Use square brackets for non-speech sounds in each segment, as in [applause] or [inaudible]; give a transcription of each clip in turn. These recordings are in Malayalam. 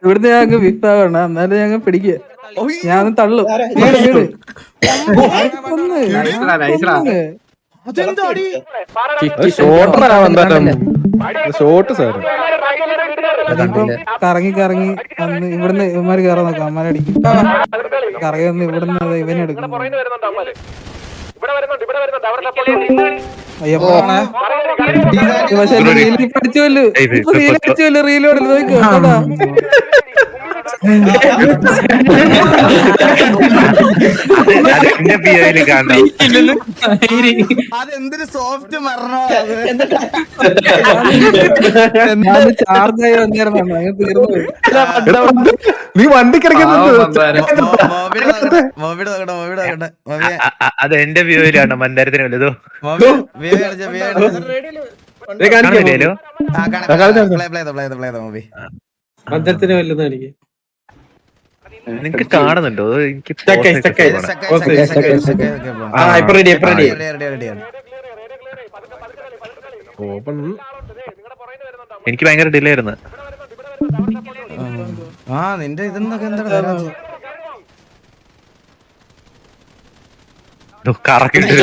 ഇവിടുന്ന് ഞങ്ങൾക്ക് വിത്താവണം എന്നാലും ഞങ്ങൾ പിടിക്കുക ഞാൻ തള്ളും ഷോട്ട് സാറ്. കറങ്ങി കറങ്ങി വന്ന് ഇവിടുന്ന് ഇവന്മാര് കയറാൻ നോക്കാം. അമ്മാരടിക്കും കറങ്ങി വന്ന് ഇവിടുന്ന് ഇവനെടുക്കും പക്ഷെ റീലിൽ പഠിച്ചുവല്ലോ ഇപ്പൊ റീൽ നോക്കോ പിയോയിൽ കാണണം. അതെന്തൊരു സോഫ്റ്റ് മരണോ ഞാൻ ചാർജ് ആയി വന്നിരുന്നു അങ്ങ് നീ വണ്ടി അത് എന്റെ വ്യൂയിലാണ് മന്ദാരത്തിന് വലുതോ. കാണാം മോബി മന്ദിരത്തിന് വല്ലതും കാണിക്കും നിങ്ങക്ക് കാണുന്നുണ്ടോ? എനിക്ക് എനിക്ക് ഭയങ്കര ഡിലേ ആയിരുന്നു. ആ നിന്റെ ഇതെന്നൊക്കെ എന്താ കറക്കിട്ട്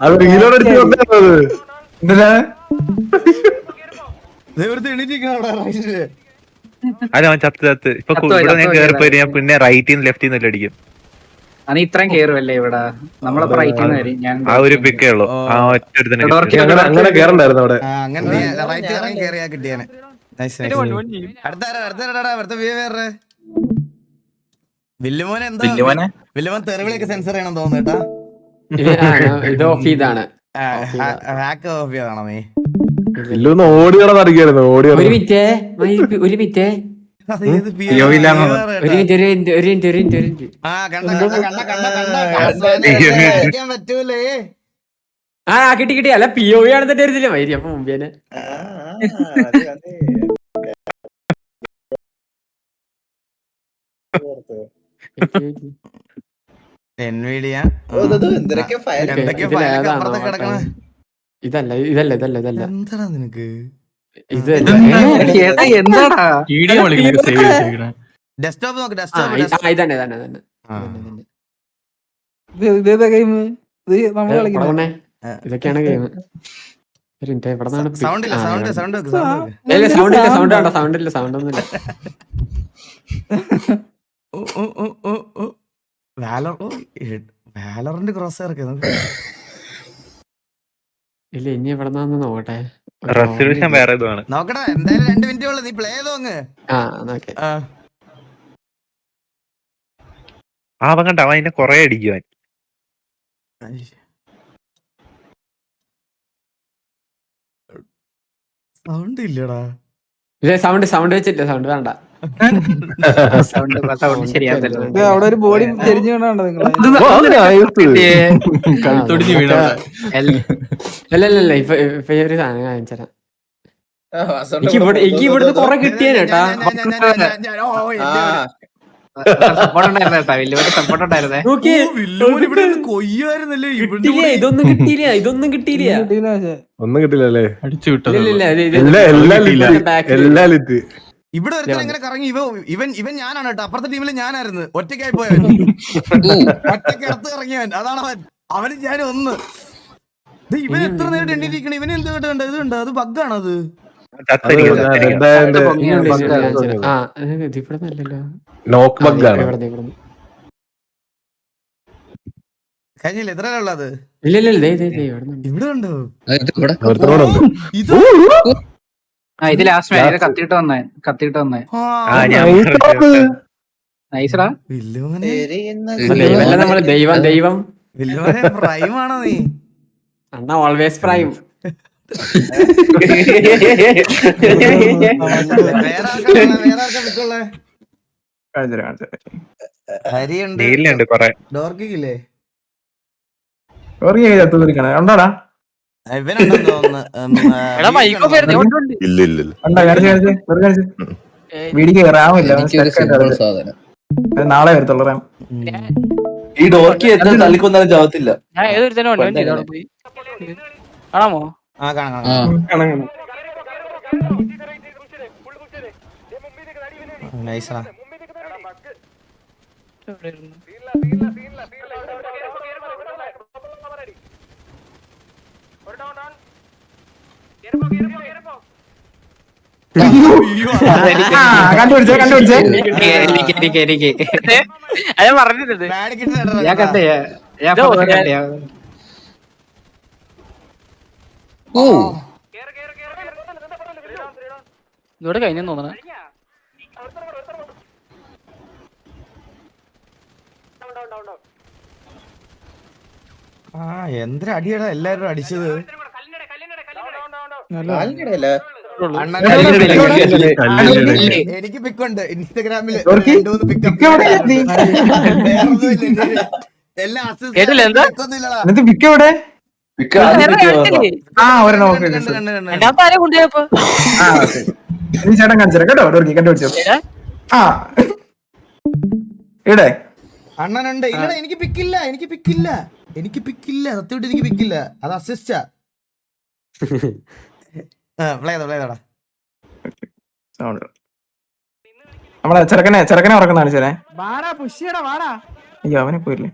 അത് റീലോഡ് എടുത്ത് വന്നത് എന്തിനാ? റൈറ്റിൽ. അവൻ ചത്ത് ചത്ത്. ഇപ്പൊ ഇവിടെ ഞാൻ കേറി പോയി, കേറിപ്പോയി ഞാൻ പിന്നെ റൈറ്റിൽ നിന്ന് ലെഫ്റ്റിൽ നിന്ന് അടിക്കും. അത് ഇത്രയും കേറുമല്ലേ ഇവിടെ? നമ്മളെ റൈറ്റിൽ നിന്ന് വരും. ഞാൻ ആ ഒരു പിക്കേ ഉള്ളൂ. ആ ഒറ്റ. അങ്ങനെ കേറണ്ടായിരുന്നു അവിടെ. അങ്ങനെ റൈറ്റ് കേറിയാ വില്ലുമോൻ തെറിവിളിയൊക്കെ സെൻസർ ചെയ്യണം തോന്നുന്നു കേട്ടാ. ഇത് ഓഫ് ചെയ്താണ് ഹാക്ക് ഓഫ് ചെയ്താണോ നീ? ഇല്ലൊന്ന് ഓടി നടന്നടിക്കായിരുന്നു ഓടി ഒരു മിനിറ്റ് ഒരു മിനിറ്റ്. ആ കണ്ട കണ്ട കണ്ട കണ്ട കണ്ട അവസാനം ആ ആ, കിട്ടി കിട്ടി. അല്ല പി ഒ ആണെന്ന് തരുന്നില്ല വൈരി അപ്പൊ മുമ്പേനെ എന്തൊക്കെ ഫയൽ എന്തൊക്കെ ഏതാണോ അപ്പുറത്ത് കിടക്കണ. ഇതല്ല ഇതല്ല ഇതല്ല ഇതല്ല. എന്താടാ നിനക്ക്? ഇത് എന്താടാ? ഡെസ്ക്ടോപ്പ് നോക്ക് ആ ഡെസ്ക്ടോപ്പ് ഇത്- ആ, ഇതന്നെ ഇതന്നെ ഇതന്നെ. ഇത് ഇതേതാ ഗെയിം ഇത് നമ്മൾ കളിക്കുന്നത് തുടങ്ങണേ. ഇതൊക്കെയാണ് ഗെയിം ഒരു മിനിറ്റ് എവിടെ നിന്നാണ് സൗണ്ട് ഇല്ല സൗണ്ട് ഇല്ല സൗണ്ട് ഇല്ല സൗണ്ട് വേണ്ട സൗണ്ട് ഇല്ല സൗണ്ട് ഒന്നുമില്ല ഓ ഓ ഓ ഓ ഓ. വാലർ വാലറിന്റെ ക്രോസ് ഇറക്കി നോക്ക് ഇല്ല ഇനി എവിടെ നിന്നാന്ന് നോക്കട്ടെ. റെസൊല്യൂഷൻ വേറെ ഇതുമാണ്. നോക്കടാ എന്തായാലും രണ്ട് മിനിറ്റ് ഉള്ളു നീ പ്ലേ ചെയ്തോ അങ്ങ്. ആ നോക്കെ ആ. ആ അവൻ കണ്ട അവൻ അതിനെ കൊറേ അടിക്കുവാൻ സൗണ്ട് ഇല്ലടാ. ഇല്ല സൗണ്ട് സൗണ്ട് വെച്ചില്ല സൗണ്ട് വേണ്ട. സൗണ്ട് സൗണ്ട് ശരിയാകല്ലോ ഇത് അവിടെ ഒരു ബോഡി ചെരിഞ്ഞു കഴുത്തൊടിഞ്ഞ് വീണ അല്ല അല്ല അല്ല ഇപ്പൊ ഇപ്പൊ ഒരു സാധനം കാണിച്ചരാം. എനിക്ക് ഇവിടെ എനിക്ക് ഇവിടുന്ന് കൊറേ കിട്ടിയേനേട്ടാ ഇതൊന്നും കിട്ടിയില്ല ഇതൊന്നും കിട്ടിയില്ല. ഒന്നും കിട്ടില്ലല്ലേ എല്ലാ. ലിറ്റ് ഇവിടെ ഒരുത്തൻ എങ്ങനെ കറങ്ങി ഇവ ഇവൻ ഇവൻ ഞാനാണ് കേട്ടോ. അപ്പുറത്തെ ടീമിൽ ഞാനായിരുന്നു. ഒറ്റയ്ക്കായി പോയവൻ. [laughs] ഒറ്റയ്ക്ക് ഇറങ്ങിയവൻ അതാണ് അവൻ. അവന് ഞാൻ ഒന്ന്. ഇവൻ എത്ര നേരം എണ്ണിരിക്കണം ഇവൻ എന്ത് കേട്ടുണ്ട് ഇത് ഉണ്ട് അത് ബഗ്ഗാണ് അത്? ഇത്? നോക്ക് ആണ് കഴിഞ്ഞില്ല? എത്ര ഉള്ളത്? ഇവിടെ ഉണ്ടോ? ലാസ്റ്റ് ഇത് കത്തിയിട്ട് വന്നേ കത്തിട്ട് വന്നേ. നൈസടാ ദൈവം ദൈവം. പ്രൈമാണോ നീ. അണ്ണ ഓൾവേസ് പ്രൈം ഹരിയുണ്ട്. ഡോർക്കില്ലേ ഉണ്ടാടാ? വീടിക്ക് റാമില്ല നാളെ വരത്തുള്ള റാം. ഈ ഡോർക്കി എത്ര തള്ളിക്കൊന്നാലും ചാവത്തില്ല. ഞാൻ ഏതൊരു കാണാമോ? ആ കാണാം കാണാം. നൈസാ എവിടെയായിരുന്നു? കണ്ടുപിടിച്ചേ കണ്ടുപിടിച്ചേ. അത്. ഞാൻ പറഞ്ഞിട്ടുണ്ട് ഞാൻ കണ്ടേ ഞാൻ കണ്ടേ ഇതോടെ കഴിഞ്ഞെന്ന് തോന്നണേ. ആ എന്തൊരു അടിയടാ എല്ലാരും അടിച്ചത്. എനിക്ക് പിക്കുണ്ട്. ഇൻസ്റ്റഗ്രാമിൽ. എല്ലാം. എന്നിട്ട് പിക്ക് എവിടെ? ചേട്ടൻ കാണിച്ചു കേട്ടോ ഡോർക്കി കണ്ടുപിടിച്ചോ. ഏടാ? ആ. ഇവിടെ അണ്ണനുണ്ട്. ഇല്ലടാ എനിക്ക് പിക്കില്ല എനിക്ക് പിക്കില്ല. എനിക്ക് പിക്കില്ല സത്യമായിട്ട് എനിക്ക് പിക്കില്ല. അത് അസിസ്റ്റാ. നമ്മളെ ചെറുക്കനെ ചെറുക്കനെ ഉറക്കുന്ന കാണിച്ചേ വാടാ പുഷിയടാ വാടാ. അയ്യോ അവനെ പോയില്ലേ?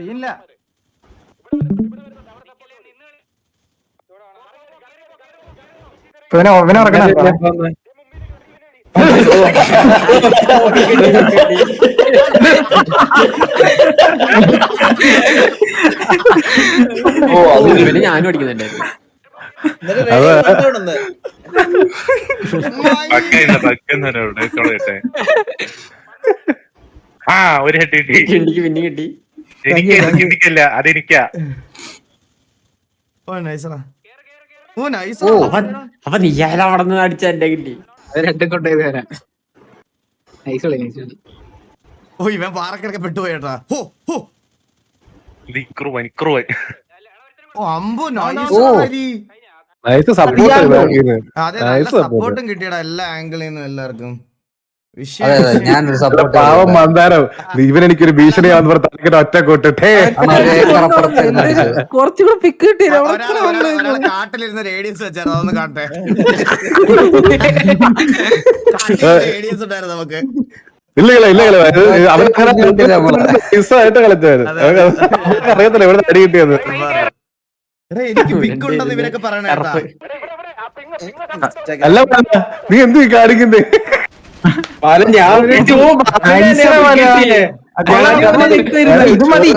സീനില്ല ഇപ്പൊ ഇവനെ ഇവനെ ഉറക്കണ ഓ അത് ഇവന് ഞാനും അടിക്കുന്നുണ്ടായിരുന്നു. ആ ഒരു ഹെഡ് കിട്ടി. എനിക്ക് പിന്നെ കിട്ടി. എനിക്ക് എനിക്ക് കിട്ടില്ല അതെനിക്കാ ഓ നൈസറാ ഓ നൈസ് ഓ അപ്പൊ നീ ആരാ അവിടെ നിന്ന് അടിച്ച എന്റെ കിട്ടി. അത് രണ്ടും കൊണ്ടുപോയത് വരാം നൈസ് കളി നൈസ് കളി. ഓ ഇവൻ പാറക്കിടക്കെ പെട്ടുപോയേട്ടാ ഹോ ഹോ. ഓ അമ്പു നൈസ്. നൈസ് സപ്പോർട്ട് സപ്പോർട്ടും കിട്ടിയടാ എല്ലാ ആംഗിളിൽ നിന്നും എല്ലാവർക്കും. പാവം മന്ദാരം. ഇവൻ എനിക്കൊരു ഭീഷണിയാന്ന് പറഞ്ഞ് തലക്കിട്ട് ഒറ്റ കൊട്ടിട്ടേ കുറച്ചുകൂടെ പിക്ക് കാട്ടിലിരുന്ന് റേഡിയൻസ് വെച്ചായിരുന്നു അതൊന്ന് കാണട്ടെ റേഡിയൻസ് [laughs] ഉണ്ടായിരുന്നു നമുക്ക്. കളിച്ചായിരുന്നു അറിയത്തില്ല ഇവിടെ അടി കിട്ടിയത് എനിക്ക് പിക്ക് ഉണ്ടെന്ന് ഇവരൊക്കെ കേട്ടാ. അല്ല നീ എന്ത് കാണിക്കുന്നേ? ഇത് മതി.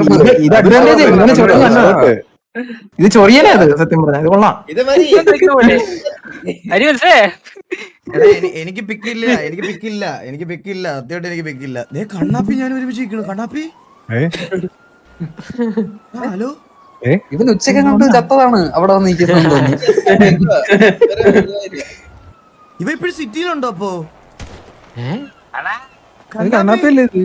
ഇത് ഇത് ഇത് സത്യം പറഞ്ഞ. ഇത് കൊള്ളാം. എനിക്ക് പിക്കില്ല. എനിക്ക് പിക്കില്ല. എനിക്ക് പിക്കില്ല. സത്യമായിട്ട് എനിക്ക് പിക്കില്ല. ദേ കണ്ണാപ്പി ഞാൻ ഒരുമിച്ച് ഇരിക്കണു കണ്ണാപ്പി? ഹലോ? ഇവൻ ഉച്ചയ്ക്ക് കൊണ്ട് ചത്തതാണ്. അവിടെ വന്ന് നിൽക്കുന്നത് ഇവ ഇപ്പോഴും സിറ്റിയിലുണ്ടോ അപ്പോ? അത് കണ്ണാത്തല്ലേ ഇത്